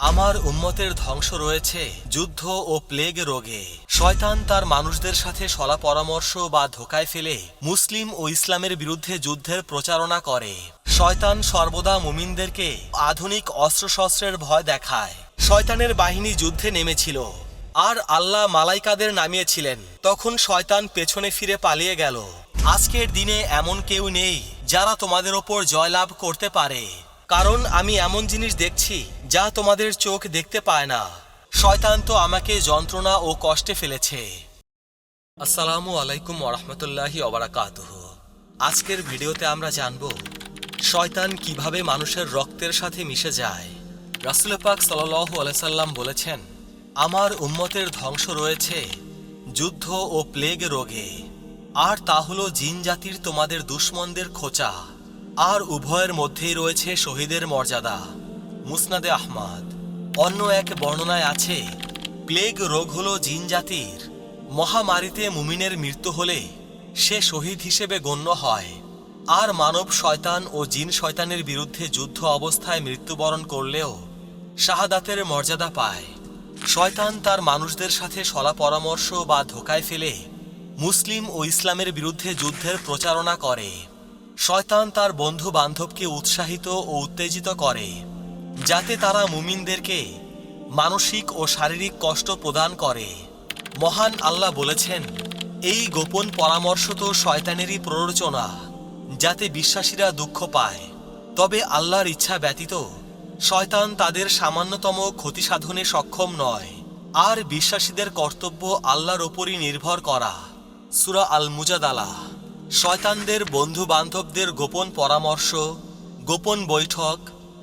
আমার উম্মতের ধ্বংস রয়েছে, যুদ্ধ ও প্লেগ রোগে। শয়তান তার মানুষদের সাথে সলা পরামর্শ বা ধোকায় ফেলে মুসলিম ও ইসলামের বিরুদ্ধে যুদ্ধের প্রচারণা করে। শয়তান সর্বদা মুমিনদেরকে আধুনিক অস্ত্রশস্ত্রের ভয় দেখায়। শয়তানের বাহিনী যুদ্ধে নেমেছিল। আর আল্লাহ মালাইকাদের নামিয়েছিলেন। তখন শয়তান পেছনে ফিরে পালিয়ে গেল। আজকের দিনে এমন কেউ নেই যারা তোমাদের ওপর জয়লাভ করতে পারে। কারণ আমি এমন জিনিস দেখছি যা তোমাদের চোখ দেখতে পায় না। শয়তান তো আমাকে যন্ত্রণা ও কষ্টে ফেলেছে। আসসালামু আলাইকুম ওরহমতুল্লাহি অবরাকাতুহ আজকের ভিডিওতে আমরা জানব, শয়তান কীভাবে মানুষের রক্তের সাথে মিশে যায়। রাসুল পাক আলাইসাল্লাম বলেছেন, আমার উম্মতের ধ্বংস রয়েছে, যুদ্ধ ও প্লেগ রোগে। আর তা হলো জিন জাতির তোমাদের দুশ্মনদের খোঁচা। আর উভয়ের মধ্যেই রয়েছে শহীদের মর্যাদা। মুসনাদে আহমাদ। অন্য এক বর্ণনায় আছে, প্লেগ রোগ হল জিন জাতির। মহামারীতে মুমিনের মৃত্যু হলে সে শহীদ হিসেবে গণ্য হয়। আর মানব শয়তান ও জিন শয়তানের বিরুদ্ধে যুদ্ধ অবস্থায় মৃত্যুবরণ করলেও শাহাদাতের মর্যাদা পায়। শয়তান তার মানুষদের সাথে সলা পরামর্শ বা ধোকায় ফেলে মুসলিম ও ইসলামের বিরুদ্ধে যুদ্ধের প্রচারণা করে। শয়তান তার বন্ধু বান্ধবকে উৎসাহিত ও উত্তেজিত করে। যাতে তারা মুমিনদেরকে মানসিক ও শারীরিক কষ্ট প্রদান করে। মহান আল্লাহ বলেছেন, এই গোপন পরামর্শ তো শয়তানেরই প্ররোচনা, যাতে বিশ্বাসীরা দুঃখ পায়। তবে আল্লাহর ইচ্ছা ব্যতীত শয়তান তাদের সামান্যতম ক্ষতি সাধনে সক্ষম নয়। আর বিশ্বাসীদের কর্তব্য আল্লাহর ওপরই নির্ভর করা। সুরা আল মুজাদালা শয়তানদের বন্ধু বান্ধবদের গোপন পরামর্শ, গোপন বৈঠক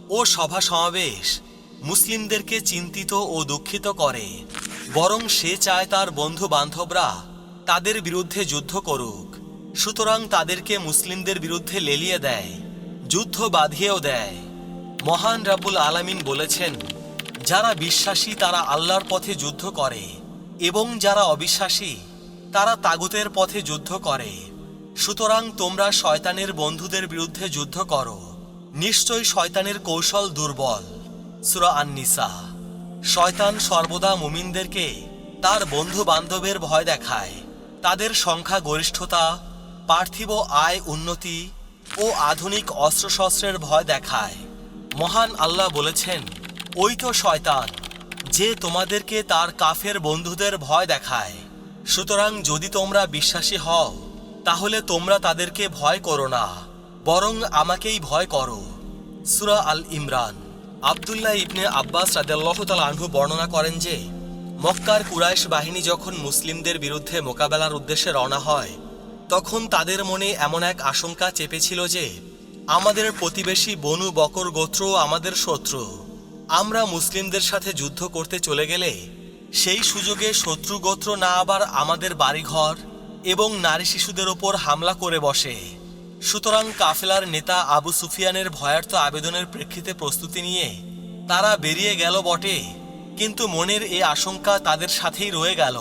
ও সভা সমাবেশ। মুসলিমদেরকে চিন্তিত ও দুঃখিত করে। বরং সে চায় তার বন্ধু বান্ধবরা তাদের বিরুদ্ধে যুদ্ধ করুক। সুতরাং তাদেরকে মুসলিমদের বিরুদ্ধে লেলিয়ে দেয়, যুদ্ধ বাঁধিয়েও দেয়। মহান রাবুল আলামিন বলেছেন, যারা বিশ্বাসী তারা আল্লাহর পথে যুদ্ধ করে, এবং যারা অবিশ্বাসী তারা তাগুতের পথে যুদ্ধ করে। সুতরাং তোমরা শয়তানের বন্ধুদের বিরুদ্ধে যুদ্ধ করো। নিশ্চয় শয়তানের কৌশল দুর্বল। সুরা আননিসা। শয়তান সর্বদা মুমিনদেরকে তার বন্ধু বান্ধবের ভয় দেখায়। তাদের সংখ্যা গরিষ্ঠতা, পার্থিব আয় উন্নতি ও আধুনিক অস্ত্রশস্ত্রের ভয় দেখায়। মহান আল্লাহ বলেছেন, ওই তো শয়তান, যে তোমাদেরকে তার কাফের বন্ধুদের ভয় দেখায়। সুতরাং যদি তোমরা বিশ্বাসী হও, তাহলে তোমরা তাদেরকে ভয় করো না। বরং আমাকেই ভয় করো। সুরা আল ইমরান। আবদুল্লাহ ইবনে আব্বাস রাদেল্লাহ আনহু বর্ণনা করেন যে, মক্কার কুরাইশ বাহিনী যখন মুসলিমদের বিরুদ্ধে মোকাবেলার উদ্দেশ্যে রওনা হয়, তখন তাদের মনে এমন এক আশঙ্কা চেপেছিল যে, আমাদের প্রতিবেশী বনু বকর গোত্র আমাদের শত্রু। আমরা মুসলিমদের সাথে যুদ্ধ করতে চলে গেলে, সেই সুযোগে শত্রু গোত্র না আবার আমাদের বাড়িঘর এবং নারী শিশুদের ওপর হামলা করে বসে। সুতরাং কাফেলার নেতা আবু সুফিয়ানের ভয়ার্থ আবেদনের প্রেক্ষিতে প্রস্তুতি নিয়ে তারা বেরিয়ে গেল বটে, কিন্তু মনের এ আশঙ্কা তাদের সাথেই রয়ে গেল।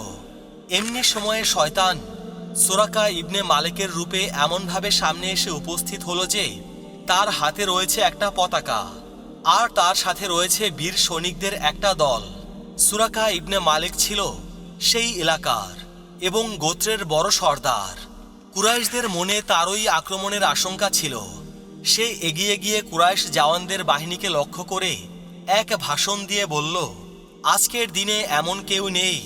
এমনি সময়ে শয়তান সোরাকা ইবনে মালিকের রূপে এমনভাবে সামনে এসে উপস্থিত হলো যে, তার হাতে রয়েছে একটা পতাকা, আর তার সাথে রয়েছে বীর সৈনিকদের একটা দল। সুরাকা ইবনে মালিক ছিল সেই এলাকার এবং গোত্রের বড় সর্দার। কুরাইশদের মনে তারই আক্রমণের আশঙ্কা ছিল। সে এগিয়ে গিয়ে কুরাইশ জওয়ানদের বাহিনীকে লক্ষ্য করে এক ভাষণ দিয়ে বলল, আজকের দিনে এমন কেউ নেই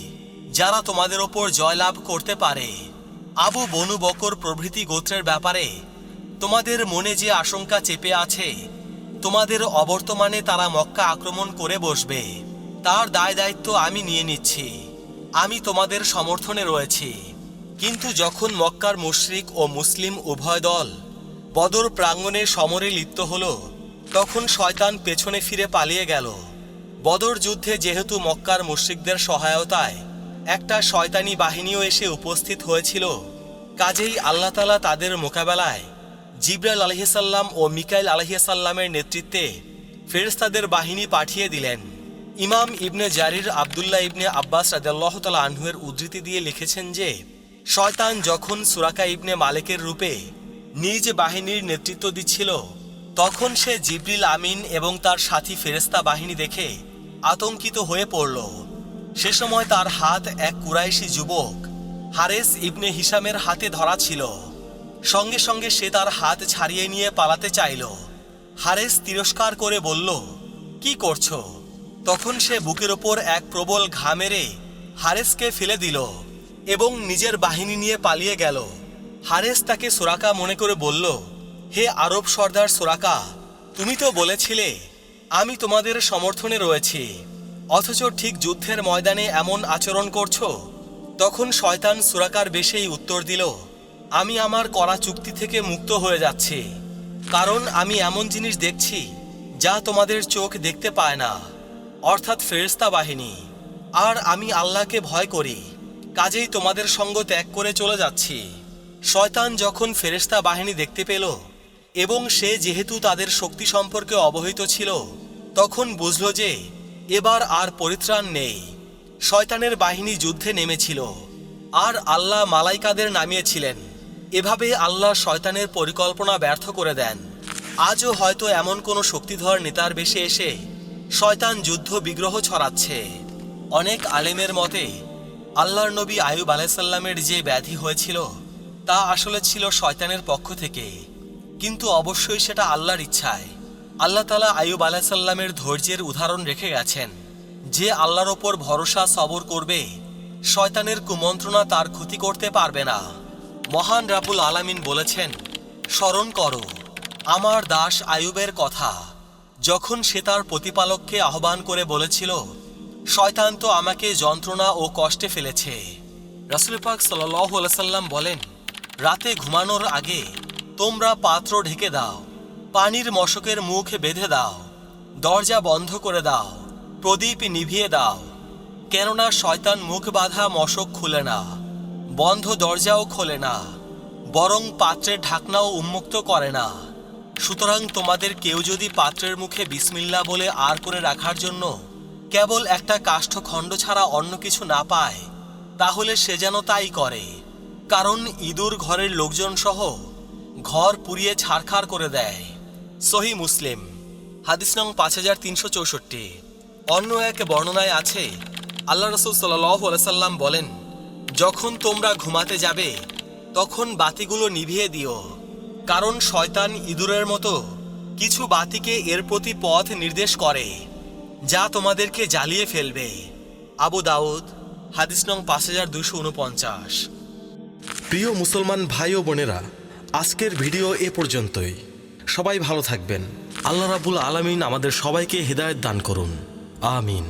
যারা তোমাদের ওপর জয়লাভ করতে পারে। আবু বনু বকর প্রভৃতি গোত্রের ব্যাপারে তোমাদের মনে যে আশঙ্কা চেপে আছে, তোমাদের অবর্তমানে তারা মক্কা আক্রমণ করে বসবে। তার দায় দায়িত্ব আমি নিয়ে নিচ্ছি। আমি তোমাদের সমর্থনে রয়েছি। কিন্তু যখন মক্কার মুশরিক ও মুসলিম উভয় দল বদর প্রাঙ্গণে সমরে লিপ্ত হল, তখন শয়তান পেছনে ফিরে পালিয়ে গেল। বদর যুদ্ধে যেহেতু মক্কার মুশরিকদের সহায়তায় একটা শয়তানি বাহিনীও এসে উপস্থিত হয়েছিল, কাজেই আল্লাহ তালা তাদের মোকাবেলায় জিব্রাইল আলহিসাল্লাম ও মিকাইল আলহিসাল্লামের নেতৃত্বে ফেরেস্তাদের বাহিনী পাঠিয়ে দিলেন। ইমাম ইবনে জারির আবদুল্লাহ ইবনে আব্বাস রাদাল্লাহ তালা আনহুয়ের উদ্ধৃতি দিয়ে লিখেছেন যে শয়তান যখন সুরাকা ইবনে মালিকের রূপে নিজ বাহিনীর নেতৃত্ব দিচ্ছিল, তখন সে জিবরিল আমিন এবং তার সাথী ফেরেস্তা বাহিনী দেখে আতঙ্কিত হয়ে পড়ল। সে সময় তার হাত এক কুরাইশি যুবক হারেস ইবনে হিসামের হাতে ধরা ছিল। সঙ্গে সঙ্গে সে তার হাত ছাড়িয়ে নিয়ে পালাতে চাইল। হারেস তিরস্কার করে বলল, কি করছ? তখন সে বুকের ওপর এক প্রবল ঘা মেরে হারেসকে ফেলে দিল। এবং নিজের বাহিনী নিয়ে পালিয়ে গেল। হারেস তাকে সোরাকা মনে করে বলল, হে আরব সর্দার সোরাকা, তুমি তো বলেছিলে, আমি তোমাদের সমর্থনে রয়েছি। অথচ ঠিক যুদ্ধের ময়দানে এমন আচরণ করছ? তখন শয়তান সুরাকার বেশেই উত্তর দিল, আমি আমার করা চুক্তি থেকে মুক্ত হয়ে যাচ্ছি, কারণ আমি এমন জিনিস দেখছি যা তোমাদের চোখ দেখতে পায় না। অর্থাৎ ফেরেস্তা বাহিনী, আর আমি আল্লাহকে ভয় করি। কাজেই তোমাদের সঙ্গ ত্যাগ করে চলে যাচ্ছি। শয়তান যখন ফেরেস্তা বাহিনী দেখতে পেল, এবং সে যেহেতু তাদের শক্তি সম্পর্কে অবহিত ছিল, তখন বুঝল যে এবার আর পরিত্রাণ নেই। শয়তানের বাহিনী যুদ্ধে নেমেছিল, আর আল্লাহ মালাইকাদের নামিয়েছিলেন। এভাবে আল্লাহ শয়তানের পরিকল্পনা ব্যর্থ করে দেন। আজও হয়তো এমন কোনো শক্তিধর নেতার বেশে এসে শয়তান যুদ্ধ বিগ্রহ ছড়াচ্ছে। অনেক আলেমের মতে আল্লাহর নবী আয়ুব আলাইসাল্লামের যে ব্যাধি হয়েছিল, তা আসলে ছিল শয়তানের পক্ষ থেকে। কিন্তু অবশ্যই সেটা আল্লাহর ইচ্ছায়। আল্লাহ তালা আয়ুব আলাইসাল্লামের ধৈর্যের উদাহরণ রেখে গেছেন, যে আল্লাহর ওপর ভরসা সবর করবে, শয়তানের কুমন্ত্রণা তার ক্ষতি করতে পারবে না। মহান রাবুল আলামিন বলেছেন, স্মরণ করো, আমার দাস আয়ুবের কথা। যখন সে তার প্রতিপালককে আহ্বান করে বলেছিল শয়তান তো আমাকে যন্ত্রণা ও কষ্টে ফেলেছে। রাসুল পাক বলেন, রাতে ঘুমানোর আগে তোমরা পাত্র ঢেকে দাও, পানির মশকের মুখ বেঁধে দাও, দরজা বন্ধ করে দাও, প্রদীপ নিভিয়ে দাও, কেননা শয়তান মুখ বাঁধা মশক খুলে না, বন্ধ দরজাও খোলে না, বরং পাত্রের ঢাকনাও উন্মুক্ত করে না। সুতরাং তোমাদের কেউ যদি পাত্রের মুখে বিসমিল্লা বলে আর করে রাখার জন্য কেবল একটা কাষ্ঠখণ্ড ছাড়া অন্য কিছু না পায়, তাহলে সে যেন তাই করে। কারণ ইঁদুর ঘরের লোকজন সহ ঘর পুড়িয়ে ছাড়খাড় করে দেয়। সহি মুসলিম, হাদিস নং পাঁচ হাজার তিনশো চৌষট্টি। অন্য এক বর্ণনায় আছে, আল্লাহ রসুল সাল্লাম বলেন, যখন তোমরা ঘুমাতে যাবে, তখন বাতিগুলো নিভিয়ে দিও। কারণ শয়তান ইঁদুরের মতো কিছু বাতিকে এর প্রতি পথ নির্দেশ করে। যা তোমাদেরকে জ্বালিয়ে ফেলবে। আবু দাউদ, হাদিস নং পাঁচ হাজার দুশো উনপঞ্চাশ। প্রিয় মুসলমান ভাই ও বোনেরা, আজকের ভিডিও এ পর্যন্তই। সবাই ভালো থাকবেন। আল্লাহ রাবুল আলমিন আমাদের সবাইকে হৃদায়ত দান করুন। আমিন।